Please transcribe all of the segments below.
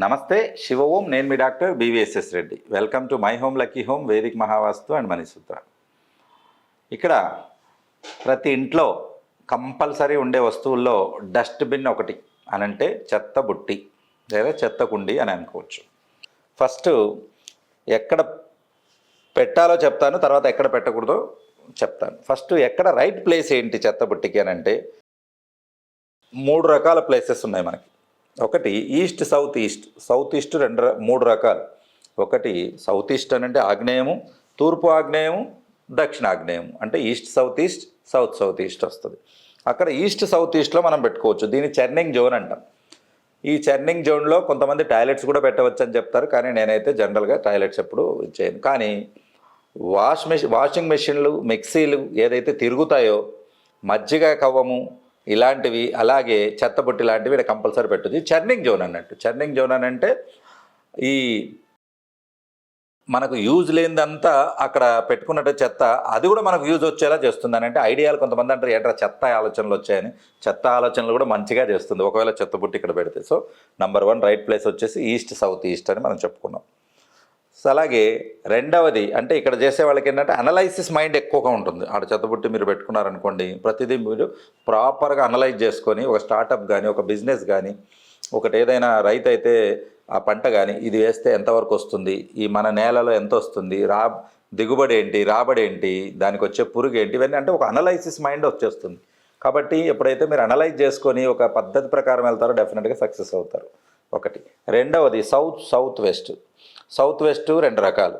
నమస్తే శివ ఓం నేను మీ doctor BVSS Reddy. Welcome to my home lucky home Vedic Mahavastu and Manisutra ఇక్కడ ప్రతి ఇంట్లో కంపల్సరీ ఉండే వస్తువుల్లో డస్ట్బిన్ ఒకటి అని అంటే చెత్త బుట్టి లేదా చెత్త కుండి అని అనుకోవచ్చు. ఫస్ట్ ఎక్కడ పెట్టాలో చెప్తాను తర్వాత ఎక్కడ పెట్టకూడదో చెప్తాను. ఫస్ట్ ఎక్కడ రైట్ ప్లేస్ ఏంటి చెత్త బుట్టికి అని అంటే మూడు రకాల ప్లేసెస్ ఉన్నాయి మనకి. ఒకటి east south east. South east రెండు మూడు రకాలు. ఒకటి సౌత్ ఈస్ట్ అని అంటే ఆగ్నేయము తూర్పు ఆగ్నేయము దక్షిణ ఆగ్నేయం అంటే east south east south south east వస్తుంది. అక్కడ ఈస్ట్ సౌత్ ఈస్ట్లో మనం పెట్టుకోవచ్చు. దీన్ని చర్నింగ్ జోన్ అంటాం. ఈ చర్నింగ్ జోన్లో కొంతమంది టాయిలెట్స్ కూడా పెట్టవచ్చు అని చెప్తారు కానీ నేనైతే జనరల్గా టాయిలెట్స్ ఎప్పుడు చేయను. కానీ వాష్ మెషిన్ వాషింగ్ మెషిన్లు మిక్సీలు ఏదైతే తిరుగుతాయో మజ్జిగ కవ్వము ఇలాంటివి అలాగే చెత్తబుట్టి లాంటివి ఇక్కడ కంపల్సరీ పెట్టదు చర్నింగ్ జోన్ అన్నట్టు. చర్నింగ్ జోన్ అని అంటే ఈ మనకు యూజ్ లేనిదంతా అక్కడ పెట్టుకున్నట్టు చెత్త అది కూడా మనకు యూజ్ వచ్చేలా చేస్తుంది అని అంటే ఐడియాలు కొంతమంది అంటారు ఏంట్రా చెత్త ఆలోచనలు వచ్చాయని. చెత్త ఆలోచనలు కూడా మంచిగా చేస్తుంది. ఒకవేళ చెత్త బుట్టి ఇక్కడ పెడితే. So number one right place వచ్చేసి ఈస్ట్ సౌత్ ఈస్ట్ అని మనం చెప్పుకున్నాం. సో అలాగే రెండవది అంటే ఇక్కడ చేసే వాళ్ళకి ఏంటంటే అనలైసిస్ మైండ్ ఎక్కువగా ఉంటుంది. ఆడ చెత్తబుట్టి మీరు పెట్టుకున్నారనుకోండి ప్రతిదీ మీరు ప్రాపర్గా అనలైజ్ చేసుకొని ఒక స్టార్టప్ కానీ ఒక బిజినెస్ కానీ ఒకటి ఏదైనా రైతు అయితే ఆ పంట కానీ ఇది వేస్తే ఎంతవరకు వస్తుంది? ఈ మన నేలలో ఎంత వస్తుంది? రా దిగుబడి ఏంటి? రాబడి ఏంటి? దానికి వచ్చే పురుగు ఏంటి? ఇవన్నీ అంటే ఒక అనలైసిస్ మైండ్ వచ్చేస్తుంది. కాబట్టి ఎప్పుడైతే మీరు అనలైజ్ చేసుకొని ఒక పద్ధతి ప్రకారం వెళ్తారో డెఫినెట్గా సక్సెస్ అవుతారు. ఒకటి. రెండవది south south west south west రెండు రకాలు.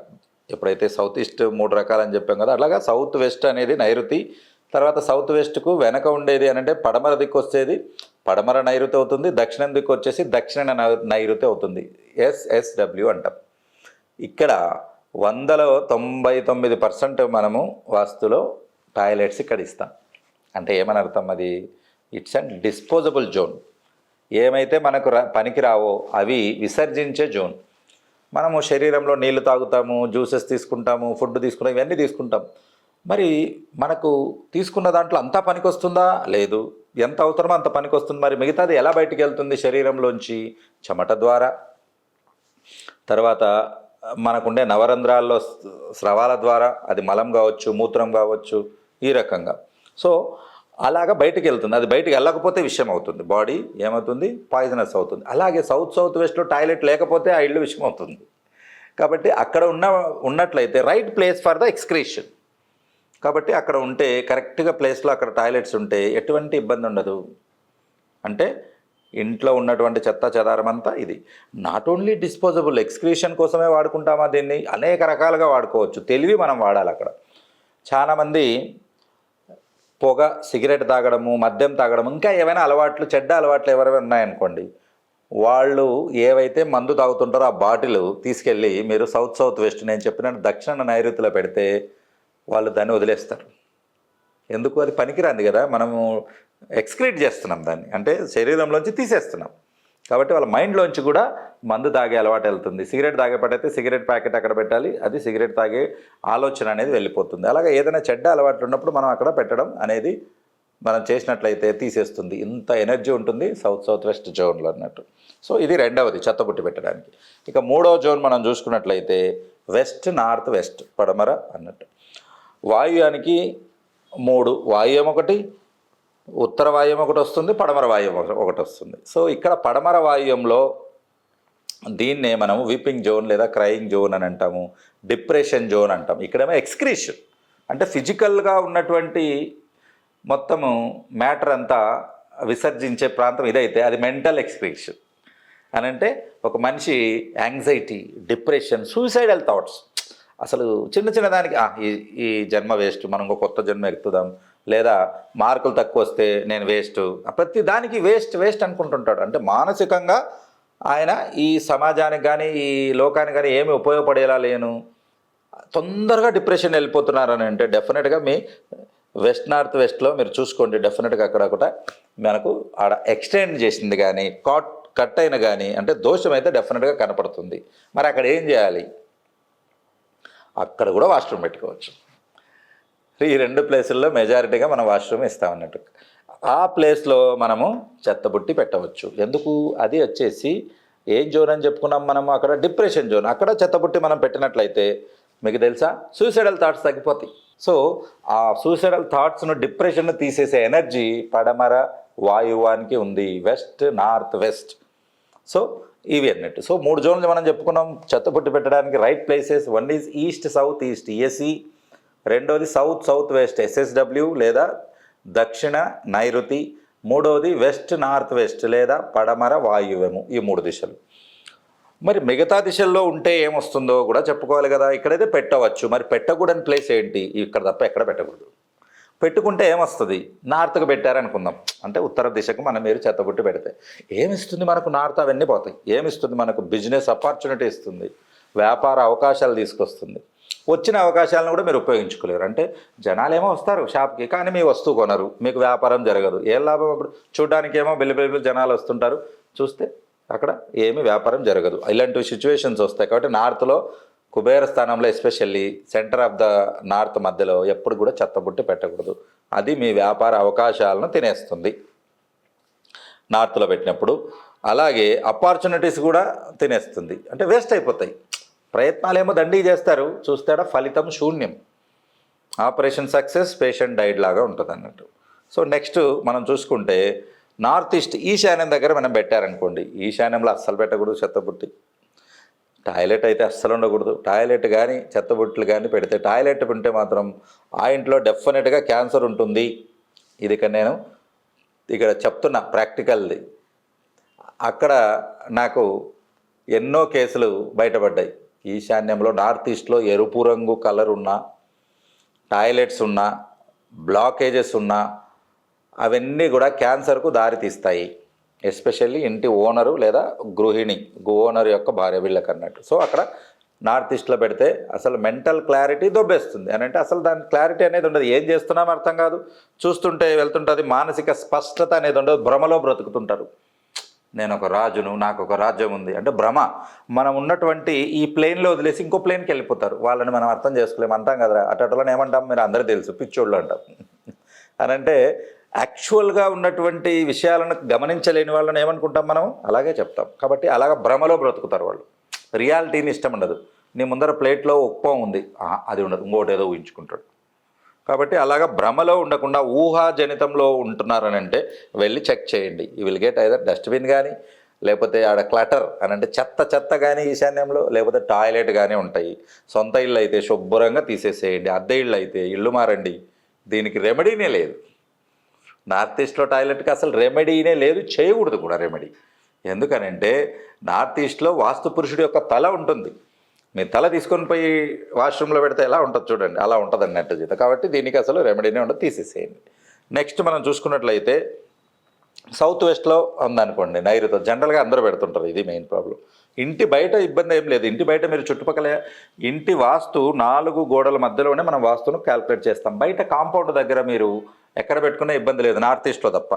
ఎప్పుడైతే సౌత్ ఈస్ట్ మూడు రకాలు అని చెప్పాం కదా అలాగా సౌత్ వెస్ట్ అనేది నైరుతి తర్వాత సౌత్ వెస్ట్కు వెనక ఉండేది అని అంటే పడమర దిక్కు వచ్చేది పడమర నైరుతి అవుతుంది దక్షిణం దిక్కు వచ్చేసి దక్షిణ నై- నైరుతి అవుతుంది. ఎస్ఎస్డబ్ల్యూ అంటాం. ఇక్కడ వందలో తొంభై తొమ్మిది పర్సెంట్ మనము వాస్తులో టాయిలెట్స్ ఇక్కడ ఇస్తాం. అంటే ఏమని అర్థం అది? It's and disposable zone. ఏమైతే మనకు రా పనికి రావో అవి విసర్జించే జోన్. మనము శరీరంలో నీళ్ళు తాగుతాము జ్యూసెస్ తీసుకుంటాము ఫుడ్ తీసుకుంటాం ఇవన్నీ తీసుకుంటాం. మరి మనకు తీసుకున్న దాంట్లో అంతా పనికి వస్తుందా లేదు. ఎంత అవసరమో అంత పనికొస్తుంది. మరి మిగతాది ఎలా బయటికి వెళ్తుంది శరీరంలోంచి? చెమట ద్వారా. తర్వాత మనకుండే నవరంధ్రాల్లో స్రవాల ద్వారా. అది మలం కావచ్చు మూత్రం కావచ్చు ఈ రకంగా. సో అలాగా బయటకు వెళ్తుంది. అది బయటికి వెళ్ళకపోతే విషయం అవుతుంది. బాడీ ఏమవుతుంది? పాయిజనస్ అవుతుంది. అలాగే సౌత్ సౌత్ వెస్ట్లో టాయిలెట్ లేకపోతే ఆ ఇల్లు విషయం అవుతుంది. కాబట్టి అక్కడ ఉన్న ఉన్నట్లయితే right place for the excretion కాబట్టి అక్కడ ఉంటే కరెక్ట్గా ప్లేస్లో అక్కడ టాయిలెట్స్ ఉంటే ఎటువంటి ఇబ్బంది ఉండదు. అంటే ఇంట్లో ఉన్నటువంటి చెత్త చెదారం అంతా ఇది. నాట్ ఓన్లీ డిస్పోజబుల్ ఎక్స్క్రీషన్ కోసమే వాడుకుంటామా దీన్ని? అనేక రకాలుగా వాడుకోవచ్చు. తెలివి మనం వాడాలి అక్కడ. చాలామంది పొగ సిగరెట్ తాగడము మద్యం తాగడం ఇంకా ఏమైనా అలవాట్లు చెడ్డ అలవాట్లు ఎవరైనా ఉన్నాయనుకోండి వాళ్ళు ఏవైతే మందు తాగుతుంటారో ఆ బాటిల్ తీసుకెళ్ళి మీరు సౌత్ సౌత్ వెస్ట్ నేను చెప్పిన దక్షిణ నైరుతిలో పెడితే వాళ్ళు దాన్ని వదిలేస్తారు. ఎందుకు? అది పనికిరాంది కదా. మనము ఎక్స్క్రీట్ చేస్తున్నాం దాన్ని. అంటే శరీరంలోంచి తీసేస్తున్నాం. కాబట్టి వాళ్ళ మైండ్లోంచి కూడా మందు తాగే అలవాటు వెళ్తుంది. సిగరెట్ తాగేపటైతే సిగరెట్ ప్యాకెట్ అక్కడ పెట్టాలి. అది సిగరెట్ తాగే ఆలోచన అనేది వెళ్ళిపోతుంది. అలాగే ఏదైనా చెడ్డ అలవాట్లు ఉన్నప్పుడు మనం అక్కడ పెట్టడం అనేది మనం చేసినట్లయితే తీసేస్తుంది. ఇంత ఎనర్జీ ఉంటుంది సౌత్ సౌత్ వెస్ట్ జోన్లో అన్నట్టు. సో ఇది రెండవది చెత్తబుట్టి పెట్టడానికి. ఇక మూడవ జోన్ మనం చూసుకున్నట్లయితే వెస్ట్ నార్త్ వెస్ట్ పడమర అన్నట్టు. వాయుయానికి మూడు వాయుయం ఒకటి ఉత్తర వాయుం ఒకటి వస్తుంది పడమర వాయుం ఒకటి వస్తుంది. సో ఇక్కడ పడమర వాయుంలో దీన్నే మనం వీపింగ్ జోన్ లేదా క్రయింగ్ జోన్ అని అంటాము డిప్రెషన్ జోన్ అంటాం. ఇక్కడేమో ఎక్స్క్రీషన్. అంటే ఫిజికల్గా ఉన్నటువంటి మొత్తము మ్యాటర్ అంతా విసర్జించే ప్రాంతం ఇదైతే అది మెంటల్ ఎక్స్క్రీషన్. అని అంటే ఒక మనిషి యాంగ్జైటీ డిప్రెషన్ సూసైడల్ థాట్స్. అసలు చిన్న చిన్న దానికి ఈ ఈ జన్మ వేస్ట్ మనం కొత్త జన్మ ఎక్కుదాం లేదా మార్కులు తక్కువ వస్తే నేను వేస్ట్. ప్రతి దానికి వేస్ట్ వేస్ట్ అనుకుంటుంటాడు. అంటే మానసికంగా ఆయన ఈ సమాజానికి కానీ ఈ లోకానికి కానీ ఏమి ఉపయోగపడేలా లేను. తొందరగా డిప్రెషన్ వెళ్ళిపోతున్నారు అని అంటే డెఫినెట్గా మీ వెస్ట్ నార్త్ వెస్ట్లో మీరు చూసుకోండి. డెఫినెట్గా అక్కడ ఒకట మనకు ఆడ ఎక్స్టెండ్ చేసింది కానీ కాట్ కట్ అయిన కానీ అంటే దోషం అయితే డెఫినెట్గా కనపడుతుంది. మరి అక్కడ ఏం చేయాలి? అక్కడ కూడా వాష్రూమ్ పెట్టుకోవచ్చు. ఈ రెండు ప్లేసుల్లో మెజారిటీగా మనం వాష్రూమ్ ఇస్తామన్నట్టు ఆ ప్లేస్లో మనము చెత్తబుట్టి పెట్టవచ్చు. ఎందుకు? అది వచ్చేసి ఏం జోన్ అని చెప్పుకున్నాం మనం అక్కడ? Depression zone. అక్కడ చెత్తబుట్టి మనం పెట్టినట్లయితే మీకు తెలుసా? సూసైడల్ థాట్స్ తగ్గిపోతాయి. సో ఆ సూసైడల్ థాట్స్ను డిప్రెషన్ను తీసేసే ఎనర్జీ పడమర వాయువానికి ఉంది. వెస్ట్ నార్త్ వెస్ట్ సో ఇవి అన్నట్టు. సో మూడు జోన్లు మనం చెప్పుకున్నాం. చెత్తబుట్టి పెట్టడానికి right places one is east south east E S E రెండోది south south west S S W లేదా దక్షిణ నైరుతి. మూడవది వెస్ట్ నార్త్ వెస్ట్ లేదా పడమర వాయువ్యము ఈ మూడు దిశలు. మరి మిగతా దిశల్లో ఉంటే ఏమొస్తుందో కూడా చెప్పుకోవాలి కదా. ఇక్కడైతే పెట్టవచ్చు. మరి పెట్టకూడని ప్లేస్ ఏంటి? ఇక్కడ తప్ప ఎక్కడ పెట్టకూడదు. పెట్టుకుంటే ఏమొస్తుంది? నార్త్కు పెట్టారనుకుందాం. అంటే ఉత్తర దిశకు మనం మీరు చెత్తబుట్టి పెడితే. ఏమిస్తుంది మనకు నార్త్? అవన్నీ పోతాయి. ఏమిస్తుంది మనకు? బిజినెస్ ఆపర్చునిటీ ఇస్తుంది. వ్యాపార అవకాశాలు తీసుకొస్తుంది. వచ్చిన అవకాశాలను కూడా మీరు ఉపయోగించుకోలేరు. అంటే జనాలు ఏమో వస్తారు షాప్కి కానీ మీ వస్తువు కొనరు. మీకు వ్యాపారం జరగదు. ఏం లాభం అప్పుడు? చూడడానికి ఏమో బిల్లు బిల్లు జనాలు వస్తుంటారు. చూస్తే అక్కడ ఏమి వ్యాపారం జరగదు. ఇలాంటి సిచ్యువేషన్స్ వస్తాయి. కాబట్టి నార్త్లో కుబేర స్థానంలో especially centre of the north మధ్యలో ఎప్పుడు కూడా చెత్తబుట్టి పెట్టకూడదు. అది మీ వ్యాపార అవకాశాలను తినేస్తుంది. నార్త్లో పెట్టినప్పుడు అలాగే అపార్చునిటీస్ కూడా తినేస్తుంది. అంటే వేస్ట్ అయిపోతాయి. ప్రయత్నాలు ఏమో దండి చేస్తారు. చూస్తాడా? ఫలితం శూన్యం. ఆపరేషన్ సక్సెస్ పేషెంట్ డైడ్ లాగా ఉంటుంది అన్నట్టు సో నెక్స్ట్ మనం చూసుకుంటే నార్త్ ఈస్ట్ ఈశాన్యం దగ్గర మనం పెట్టారనుకోండి ఈశాన్యంలో అస్సలు పెట్టకూడదు చెత్తబుట్టి. టాయిలెట్ అయితే అస్సలు ఉండకూడదు. టాయిలెట్ కానీ చెత్తబుట్టలు కానీ పెడితే టాయిలెట్ ఉంటే మాత్రం ఆ ఇంట్లో డెఫినెట్గా క్యాన్సర్ ఉంటుంది. ఇది నేను ఇక్కడ చెప్తున్నా ప్రాక్టికల్ది. అక్కడ నాకు ఎన్నో కేసులు బయటపడ్డాయి. ఈశాన్యంలో నార్త్ ఈస్ట్లో ఎరుపు రంగు కలర్ ఉన్న టాయిలెట్స్ ఉన్నా బ్లాకేజెస్ ఉన్న అవన్నీ కూడా క్యాన్సర్కు దారితీస్తాయి. ఎస్పెషల్లీ ఇంటి ఓనరు లేదా గృహిణి ఓనర్ యొక్క భార్య వీళ్ళకి అన్నట్టు. సో అక్కడ నార్త్ ఈస్ట్లో పెడితే అసలు మెంటల్ క్లారిటీ దొబ్బేస్తుంది. అని అంటే అసలు దాని క్లారిటీ అనేది ఉండదు. ఏం చేస్తున్నాం అర్థం కాదు. చూస్తుంటే వెళ్తుంటుంది మానసిక స్పష్టత అనేది ఉండదు. భ్రమలో బ్రతుకుతుంటారు. నేను ఒక రాజును నాకు ఒక రాజ్యం ఉంది అంటే భ్రమ. మనం ఉన్నటువంటి ఈ ప్లేన్లో వదిలేసి ఇంకో ప్లేన్కి వెళ్ళిపోతారు. వాళ్ళని మనం అర్థం చేసుకోలేము. అంటాం కదా అటటోళ్ళని ఏమంటాం? మీరు అందరూ తెలుసు. పిచ్చోళ్ళు అంటాం. అని అంటే యాక్చువల్గా ఉన్నటువంటి విషయాలను గమనించలేని వాళ్ళని ఏమనుకుంటాం మనం? అలాగే చెప్తాం. కాబట్టి అలాగ భ్రమలో బ్రతుకుతారు వాళ్ళు. రియాలిటీని ఇష్టం ఉండదు. నీ ముందర ప్లేట్లో ఉప్పం ఉంది. అది ఉండదు. ఇంకోటి ఏదో ఊహించుకుంటాడు. కాబట్టి అలాగా భ్రమలో ఉండకుండా ఊహాజనితంలో ఉంటున్నారని అంటే వెళ్ళి చెక్ చేయండి. ఈ విల్ గెట్ ఐదర్ డస్ట్బిన్ కానీ లేకపోతే ఆడ క్లటర్ అని అంటే చెత్త చెత్త కానీ ఈశాన్యంలో లేకపోతే టాయిలెట్ కానీ ఉంటాయి. సొంత ఇల్లు అయితే శుభ్రంగా తీసేసేయండి. అద్దె ఇళ్ళు అయితే ఇల్లు మారండి. దీనికి రెమెడీనే లేదు. నార్త్ ఈస్ట్లో టాయిలెట్కి అసలు రెమెడీనే లేదు చేయకూడదు కూడా రెమెడీ. ఎందుకనంటే నార్త్ ఈస్ట్లో వాస్తు పురుషుడి యొక్క తల ఉంటుంది. మీ తల తీసుకొని పోయి వాష్రూమ్లో పెడితే ఎలా ఉంటుంది చూడండి. అలా ఉంటుంది అన్నట్టు జీత. కాబట్టి దీనికి అసలు రెమెడీనే ఉండదు తీసేసేయండి. నెక్స్ట్ మనం చూసుకున్నట్లయితే సౌత్ వెస్ట్లో ఉందనుకోండి నైరుతో. జనరల్గా అందరూ పెడుతుంటారు ఇది మెయిన్ ప్రాబ్లం ఇంటి బయట ఇబ్బంది ఏం లేదు. ఇంటి బయట మీరు చుట్టుపక్కల ఇంటి వాస్తు నాలుగు గోడల మధ్యలోనే మనం వాస్తును క్యాల్కులేట్ చేస్తాం. బయట కాంపౌండ్ దగ్గర మీరు ఎక్కడ పెట్టుకున్నా ఇబ్బంది లేదు. నార్త్ ఈస్ట్లో తప్ప.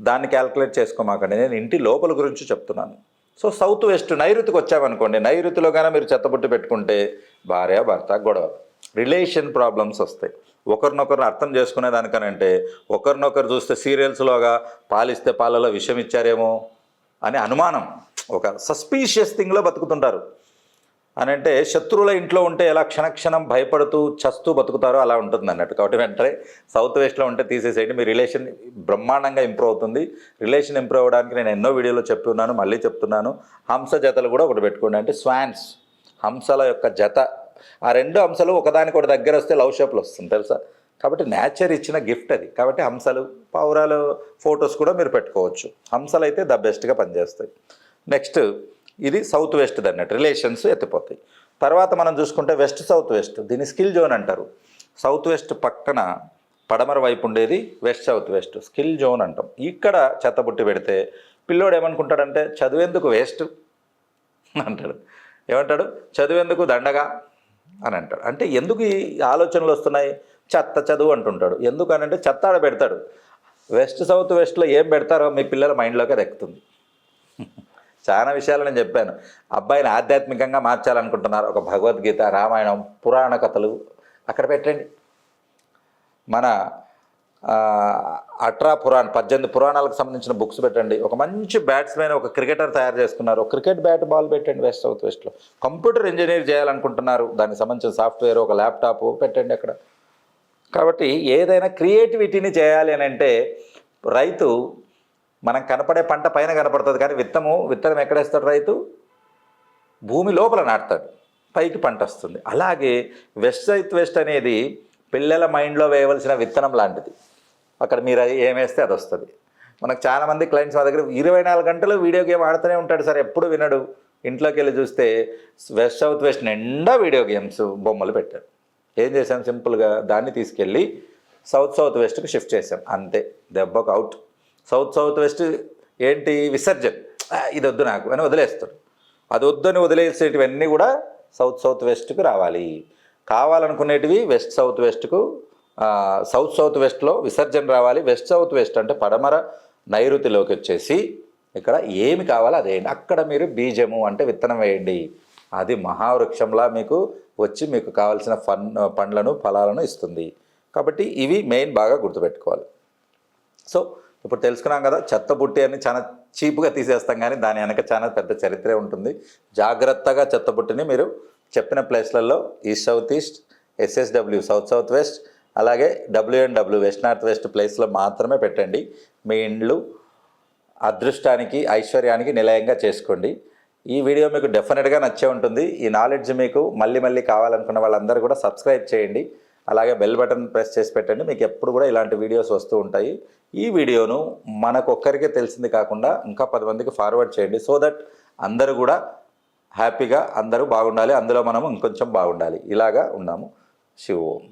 దాన్ని క్యాల్కులేట్ చేసుకోమాకండి. నేను ఇంటి లోపల గురించి చెప్తున్నాను. సో సౌత్ వెస్ట్ నైరుతికి వచ్చామనుకోండి నైరుతిలో కానీ మీరు చెత్తబుట్టు పెట్టుకుంటే భార్య భర్త గొడవ. రిలేషన్ ప్రాబ్లమ్స్ వస్తాయి. ఒకరినొకరు అర్థం చేసుకునే దానికనంటే ఒకరినొకరు చూస్తే సీరియల్స్లోగా పాలిస్తే పాలలో విషం ఇచ్చారేమో అనే అనుమానం. ఒక సస్పీషియస్ థింగ్లో బతుకుతుంటారు. అని అంటే శత్రువుల ఇంట్లో ఉంటే ఎలా క్షణక్షణం భయపడుతూ చస్తూ బతుకుతారో అలా ఉంటుంది అన్నట్టు. కాబట్టి వెంటనే సౌత్ వెస్ట్లో ఉంటే తీసేసేయండి. మీ రిలేషన్ బ్రహ్మాండంగా ఇంప్రూవ్ అవుతుంది. రిలేషన్ ఇంప్రూవ్ అవ్వడానికి నేను ఎన్నో వీడియోలో చెప్పి ఉన్నాను మళ్ళీ చెప్తున్నాను. హంస జతలు కూడా ఒకటి పెట్టుకోండి. అంటే స్వాన్స్ హంసల యొక్క జత. ఆ రెండు హంసలు ఒకదానికి దగ్గర వస్తే లవ్ షేప్లు వస్తుంది తెలుసా? కాబట్టి నేచర్ ఇచ్చిన గిఫ్ట్ అది. కాబట్టి హంసలు పావురాలు ఫొటోస్ కూడా మీరు పెట్టుకోవచ్చు. హంసలు అయితే ద బెస్ట్గా పనిచేస్తాయి. నెక్స్ట్ ఇది సౌత్ వెస్ట్ అన్నట్టు రిలేషన్స్ ఎత్తిపోతాయి. తర్వాత మనం చూసుకుంటే వెస్ట్ సౌత్ వెస్ట్ దీన్ని స్కిల్ జోన్ అంటారు. సౌత్ వెస్ట్ పక్కన పడమర వైపు ఉండేది west south west skill zone అంటాం. ఇక్కడ చెత్తబుట్టి పెడితే పిల్లోడు ఏమనుకుంటాడంటే చదివేందుకు వేస్ట్? అంటాడు. ఏమంటాడు? చదివేందుకు దండగా? అని అంటాడు. అంటే ఎందుకు ఈ ఆలోచనలు వస్తున్నాయి? చెత్త చదువు అంటుంటాడు. ఎందుకు అని అంటే చెత్త ఆడ పెడతాడు. వెస్ట్ సౌత్ వెస్ట్లో ఏం పెడతారో మీ పిల్లల మైండ్లోకి అది ఎక్కుతుంది. చాలా విషయాలు నేను చెప్పాను. అబ్బాయిని ఆధ్యాత్మికంగా మార్చాలనుకుంటున్నారు. ఒక భగవద్గీత రామాయణం పురాణ కథలు అక్కడ పెట్టండి. మన అట్రా పురాణ్ పద్దెనిమిది పురాణాలకు సంబంధించిన బుక్స్ పెట్టండి. ఒక మంచి బ్యాట్స్మెన్ ఒక క్రికెటర్ తయారు చేసుకున్నారు ఒక క్రికెట్ బ్యాట్ బాల్ పెట్టండి వెస్ట్ సౌత్ వెస్ట్లో. కంప్యూటర్ ఇంజనీర్ చేయాలనుకుంటున్నారు. దానికి సంబంధించిన సాఫ్ట్వేర్ ఒక ల్యాప్టాప్ పెట్టండి అక్కడ. కాబట్టి ఏదైనా క్రియేటివిటీని చేయాలి అని అంటే రైతు మనం కనపడే పంట పైన కనపడుతుంది కానీ విత్తము విత్తనం ఎక్కడేస్తాడు రైతు? భూమి లోపల నాటుతాడు పైకి పంట వస్తుంది. అలాగే వెస్ట్ సైత్ వెస్ట్ అనేది పిల్లల మైండ్లో వేయవలసిన విత్తనం లాంటిది. అక్కడ మీరు అది ఏమేస్తే అది వస్తుంది. మనకు చాలామంది క్లయింట్స్ మా దగ్గర ఇరవై నాలుగు గంటలు వీడియో గేమ్ ఆడుతూనే ఉంటాడు సార్ ఎప్పుడు వినడు. ఇంట్లోకి వెళ్ళి చూస్తే వెస్ట్ సౌత్ వెస్ట్ నిండా వీడియో గేమ్స్ బొమ్మలు పెట్టారు. ఏం చేశాం? సింపుల్గా దాన్ని తీసుకెళ్ళి సౌత్ సౌత్ వెస్ట్కి షిఫ్ట్ చేసాం అంతే. దెబ్బకు అవుట్ సౌత్ సౌత్ వెస్ట్ ఏంటి విసర్జన్? ఇది వద్దు నాకు. అని వదిలేస్తాడు అది వద్దని వదిలేసేటివన్నీ కూడా సౌత్ సౌత్ వెస్ట్కు రావాలి. కావాలనుకునేటివి వెస్ట్ సౌత్ వెస్ట్కు సౌత్ సౌత్ వెస్ట్లో విసర్జన రావాలి. వెస్ట్ సౌత్ వెస్ట్ అంటే పడమర నైరుతిలోకి వచ్చేసి ఇక్కడ ఏమి కావాలో అదేయండి అక్కడ మీరు బీజము అంటే విత్తనం వేయండి. అది మహావృక్షంలా మీకు వచ్చి మీకు కావాల్సిన ఫన్ పండ్లను ఫలాలను ఇస్తుంది. కాబట్టి ఇవి మెయిన్ బాగా గుర్తుపెట్టుకోవాలి. సో ఇప్పుడు తెలుసుకున్నాం కదా చెత్త బుట్టి అని చాలా చీప్గా తీసేస్తాం కానీ దాని వెనక చాలా పెద్ద చరిత్రే ఉంటుంది. జాగ్రత్తగా చెత్త బుట్టిని మీరు చెప్పిన ప్లేస్లలో east south east SSW south south west అలాగే డబ్ల్యూఎన్డబ్ల్యూ వెస్ట్ నార్త్ వెస్ట్ ప్లేస్లో మాత్రమే పెట్టండి. మీ ఇండ్లు అదృష్టానికి ఐశ్వర్యానికి నిలయంగా చేసుకోండి. ఈ వీడియో మీకు డెఫినెట్గా నచ్చే ఉంటుంది. ఈ నాలెడ్జ్ మీకు మళ్ళీ మళ్ళీ కావాలనుకున్న వాళ్ళందరూ కూడా సబ్స్క్రైబ్ చేయండి. అలాగే బెల్ బటన్ ప్రెస్ చేసి పెట్టండి. మీకు ఎప్పుడు కూడా ఇలాంటి వీడియోస్ వస్తూ ఉంటాయి. ఈ వీడియోను మనకొక్కరికే తెలిసింది కాకుండా ఇంకా పది మందికి ఫార్వర్డ్ చేయండి. సో దట్ అందరూ కూడా హ్యాపీగా అందరూ బాగుండాలి. అందులో మనము ఇంకొంచెం బాగుండాలి. ఇలాగా ఉన్నాము. శివ. ఓం